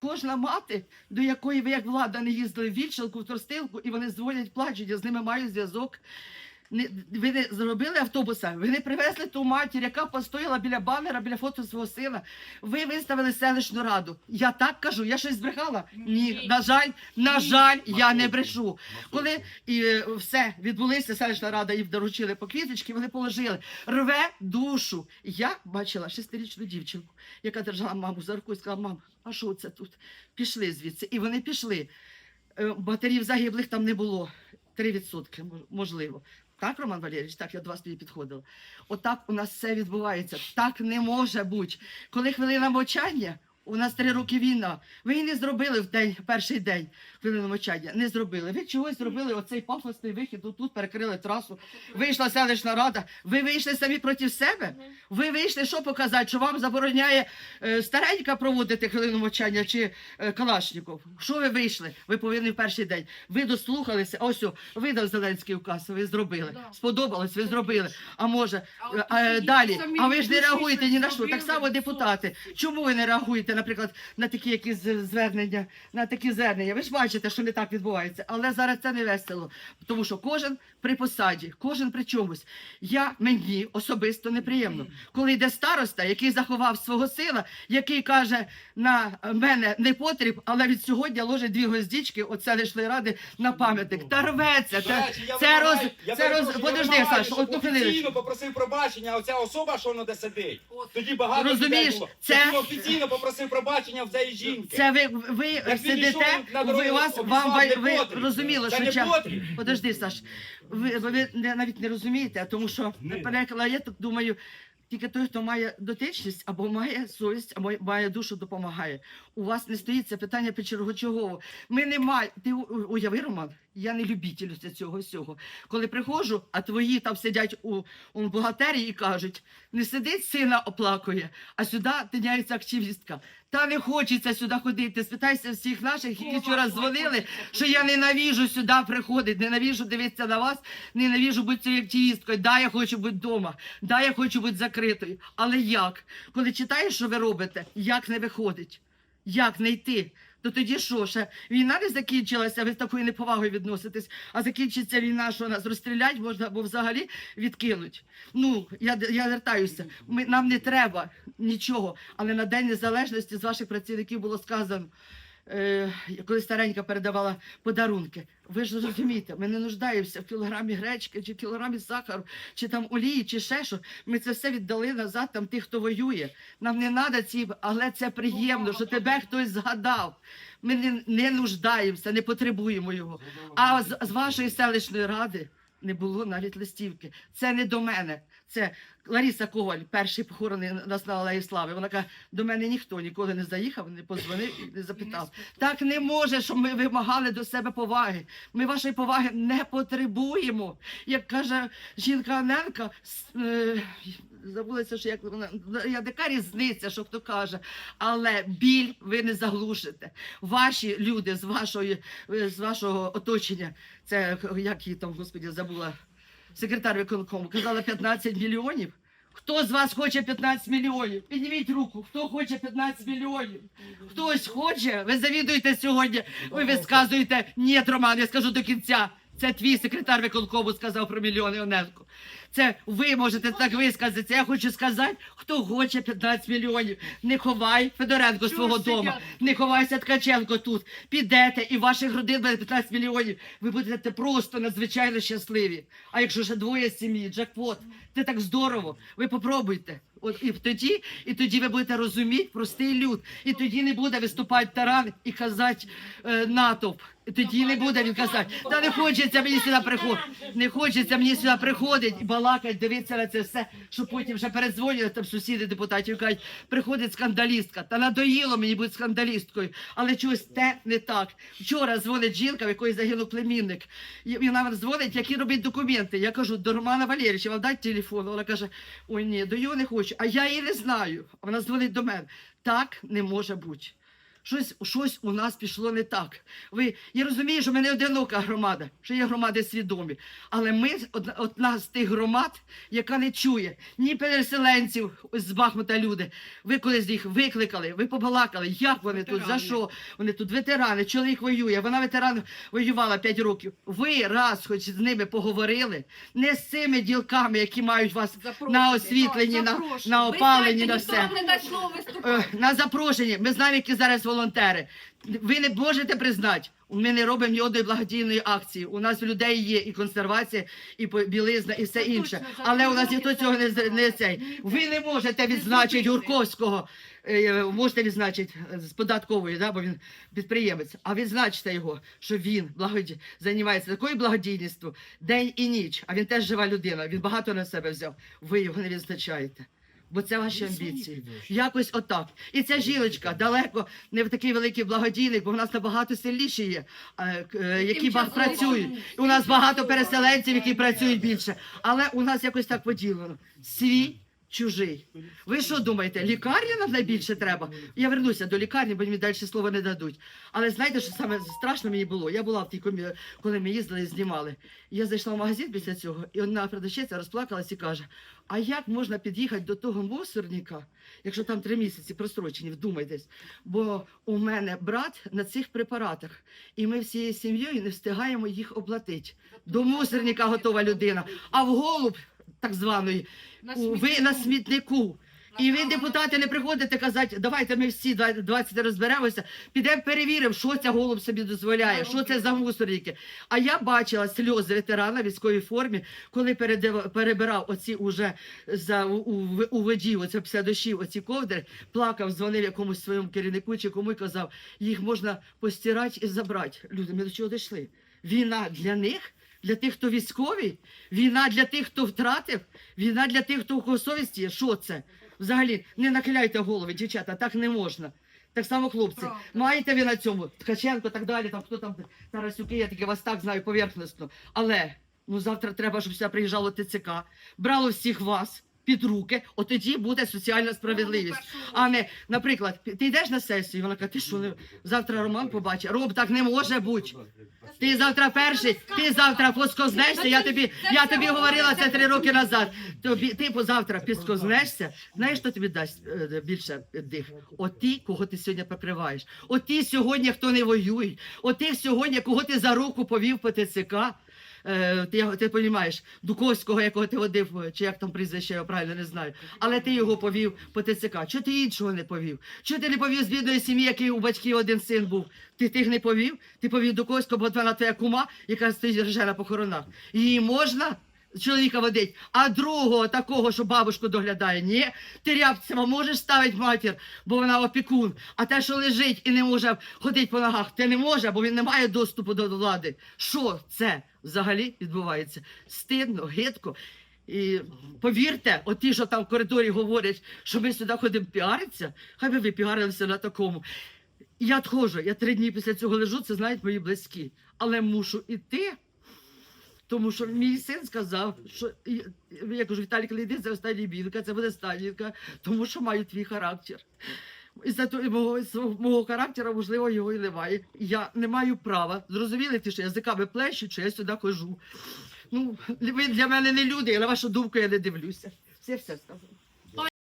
Кожна мати, до якої ви як влада не їздили в вільшалку, в Тростилку, і вони дзвонять, плачуть, я з ними маю зв'язок. Не, ви не зробили автобуса, ви не привезли ту матір, яка постояла біля банера, біля фото свого сина. Ви виставили селищну раду. Я так кажу, я щось збрехала? Ні, на жаль, на жаль, я не брешу. Коли і е, все відбулися, селищна рада їм доручили по квіточки, вони положили. Рве душу. Я бачила шестирічну дівчинку, яка держала маму за руку і сказала: мам, а що це тут? Пішли звідси. І вони пішли. Батарів Матерів загиблих там не було. 3% можливо. Так, Роман Валерійович, так я до вас тоді підходила. Отак у нас все відбувається. Так не може бути. Коли хвилина мовчання, у нас три роки війна. Ви її не зробили в день, перший день хвилину мовчання. Не зробили. Ви чогось зробили оцей пафосний вихід, тут перекрили трасу. Вийшла селищна рада. Ви вийшли самі проти себе? Ви вийшли, що показати, що вам забороняє е, старенька проводити хвилину мовчання чи е, Калашніков? Що ви вийшли? Ви повинні в перший день. Ви дослухалися, ось о, видав Зеленський указ, ви зробили. Сподобалось, ви зробили. А може, е, е, далі. А ви ж не реагуєте ні на що. Так само депутати. Чому ви не реагуєте, наприклад, на такі якісь звернення, на такі звернення? Ви ж бачите, що не так відбувається. Але зараз це не весело, тому що кожен при посаді, кожен при чомусь. Я мені особисто неприємно, коли йде староста, який заховав свого сина, який каже на мене не потріб, але від сьогодні ложить дві гвоздічки от селищної ради на пам'ятник. Та рветься. До Та, речі, я це роз, вимагаю- я це роз, перепрошую, я подожди, вимагаю, Саш, щоб одну хвилиночку. Офіційно попросив пробачення, а оця особа, що воно де сидить. Тоді багато Розумієш, людей було. це- офіційно попросив пробачення в цієї жінки. Це ви, ви сидите, ви вас вам ви потріб. розуміло, що час. Подожди, Саш, ви, ви не- навіть не розумієте, тому що перекла я так думаю. Тільки той, хто має дотичність або має совість, або має душу, допомагає. У вас не стоїть це питання першочергово. Ми не маємо. Ти уяви, Роман, я не любитель ось цього всього. Коли приходжу, а твої там сидять у, у бухгалтерії і кажуть: не сидить сина оплакує, а сюди тиняється активістка. Та не хочеться сюди ходити. Спитайся всіх наших, які вчора дзвонили, що я ненавіжу сюди приходити, ненавіжу дивитися на вас, ненавіжу бути цією активісткою. Да, я хочу бути вдома, да, я хочу бути закритою. Але як? Коли читаєш, що ви робите, як не виходить? Як не йти? То тоді що, ще війна не закінчилася, ви з такою неповагою відноситесь, а закінчиться війна, що нас розстрілять можна або взагалі відкинуть. Ну, я, я вертаюся. Ми, нам не треба нічого. Але на День Незалежності з ваших працівників було сказано, коли старенька передавала подарунки. Ви ж розумієте, ми не нуждаємося в кілограмі гречки, чи кілограмі сахару, чи там олії, чи ще що. Ми це все віддали назад там тих, хто воює. Нам не треба ці, але це приємно, що тебе хтось згадав. Ми не, не нуждаємося, не потребуємо його. А з, з вашої селищної ради не було навіть листівки. Це не до мене. Це Лариса Коваль, перший похороний нас на Алеї Слави. Вона каже, до мене ніхто ніколи не заїхав, не позвонив і не запитав. Так не може, щоб ми вимагали до себе поваги. Ми вашої поваги не потребуємо. Як каже жінка Аненка, е, забулася, що як вона я яка різниця, що хто каже, але біль ви не заглушите. Ваші люди з вашої е, з вашого оточення, це як її там, господі, забула секретар виконкому, казала 15 мільйонів. Хто з вас хоче 15 мільйонів? Підніміть руку. Хто хоче 15 мільйонів? Хтось хоче? Ви завідуєте сьогодні. Ви висказуєте ні, Роман, я скажу до кінця. Це твій секретар виконкому сказав про мільйони Оненко. Це ви можете так висказатися. Я хочу сказати, хто хоче 15 мільйонів. Не ховай Федоренко свого дома. Не ховайся Ткаченко тут. Підете і ваших родин буде 15 мільйонів. Ви будете просто надзвичайно щасливі. А якщо ще двоє сім'ї, джекпот, це так здорово. Ви попробуйте. От і тоді, і тоді ви будете розуміти простий люд. І тоді не буде виступати таран і казати е, натовп. І тоді не буде він казати, та не хочеться мені сюди приходити. Не хочеться мені сюди приходити і балакати, дивитися на це все, що потім вже передзвонюють там сусіди депутатів кажуть, приходить скандалістка. Та надоїло мені бути скандалісткою, але чогось те не так. Вчора дзвонить жінка, в якої загинув племінник. І вона дзвонить, які робить документи. Я кажу, до Романа Валерійовича, вам дать телефон. Вона каже, ой ні, до його не хочу. А я її не знаю. Вона дзвонить до мене. Так не може бути. Щось, щось у нас пішло не так. Ви, я розумію, що ми не одинока громада, що є громади свідомі. Але ми одна, з тих громад, яка не чує ні переселенців з Бахмута люди. Ви колись їх викликали, ви побалакали, як вони тут, за що вони тут ветерани, чоловік воює, вона ветеран воювала 5 років. Ви раз хоч з ними поговорили, не з цими ділками, які мають вас на освітленні, на, на опаленні, на все. не. Е, на запрошенні. Ми знаємо, які зараз волонтери. Ви не можете признати. Ми не робимо ні одної благодійної акції. У нас у людей є і консервація, і білизна, і все інше. Але у нас ніхто цього не, не цей. Ви не можете відзначити Гурковського. е, Можете відзначити е, з податкової, да, бо він підприємець. А відзначте його, що він благоді... займається такою благодійністю день і ніч. А він теж жива людина. Він багато на себе взяв. Ви його не відзначаєте. Бо це ваші амбіції. Якось отак. І ця жіночка далеко не в такий великий благодійник, бо в нас набагато сильніші є, е, е, які працюють. І у нас багато переселенців, які працюють більше. Але у нас якось так поділено. Свій. Чужий. Ви що думаєте, лікарня нам найбільше треба? Я вернуся до лікарні, бо мені далі слова не дадуть. Але знаєте, що саме страшно мені було? Я була в тій комі, коли ми їздили і знімали. Я зайшла в магазин після цього, і одна продавчиця розплакалась і каже: а як можна під'їхати до того мусорника, якщо там три місяці прострочені, вдумайтесь. Бо у мене брат на цих препаратах, і ми всією сім'єю не встигаємо їх оплатити. До мусорника готова людина, а в голуб так званої у- ви на смітнику. І ви, депутати, не приходите казати, давайте ми всі 20 розберемося, підемо перевіримо, що ця голуб собі дозволяє, що це за мусорники. А я бачила сльози ветерана в військовій формі, коли перебирав оці уже за у, у, у воді, оце після дощів, оці ковдри, плакав, дзвонив якомусь своєму керівнику чи кому і казав, їх можна постирати і забрати. Люди, ми до чого дійшли? Війна для них. Для тих, хто військовий, війна для тих, хто втратив, війна для тих, хто у кого совісті є. Що це? Взагалі, не нахиляйте голови, дівчата, так не можна. Так само, хлопці, Правда. маєте ви на цьому Ткаченко, так далі, там хто там Тарасюки, я таки вас так знаю поверхностно. Але ну завтра треба, щоб сюди приїжджало ТЦК, брало всіх вас під руки, от тоді буде соціальна справедливість. А не, наприклад, ти йдеш на сесію, вона каже, ти що не завтра Роман побачить. Роб, так не може бути. Ти завтра перший, ти завтра поскознешся. Я тобі, я тобі говорила це три роки назад. Тобі ти позавтра підскознешся. Знаєш, що тобі дасть е, більше дих? От ті, кого ти сьогодні покриваєш. От ті сьогодні, хто не воюють. От тих сьогодні, кого ти за руку повів по ТЦК. Е, Ти, ти розумієш, Дуковського, якого ти водив, чи як там прізвище, я правильно не знаю. Але ти його повів по ТЦК. Чого ти іншого не повів? Чого ти не повів з бідної сім'ї, який у батьків один син був? Ти тих не повів? Ти повів Дуковського, бо вона твоя кума, яка стоїть рже на похоронах. Її можна? Чоловіка водить, а другого такого, що бабушку доглядає, ні, ти рябцева можеш ставити матір, бо вона опікун. А те, що лежить і не може ходити по ногах, те не може, бо він не має доступу до влади. Що це взагалі відбувається? Стидно, гидко. І повірте, оті, що там в коридорі говорять, що ми сюди ходимо піаритися, хай би ви піарилися на такому. Я відходжу, я три дні після цього лежу, це знають мої близькі. Але мушу іти, тому що мій син сказав, що я кажу, Віталій, йди, це остання білка, це буде станівка, тому що маю твій характер. І за то і мого, мого характера, можливо, його і немає. Я не маю права. Зрозуміли ти, що язиками плещу, що я сюди хожу. Ну, ви для мене не люди, на вашу думку я не дивлюся. Все все сказано.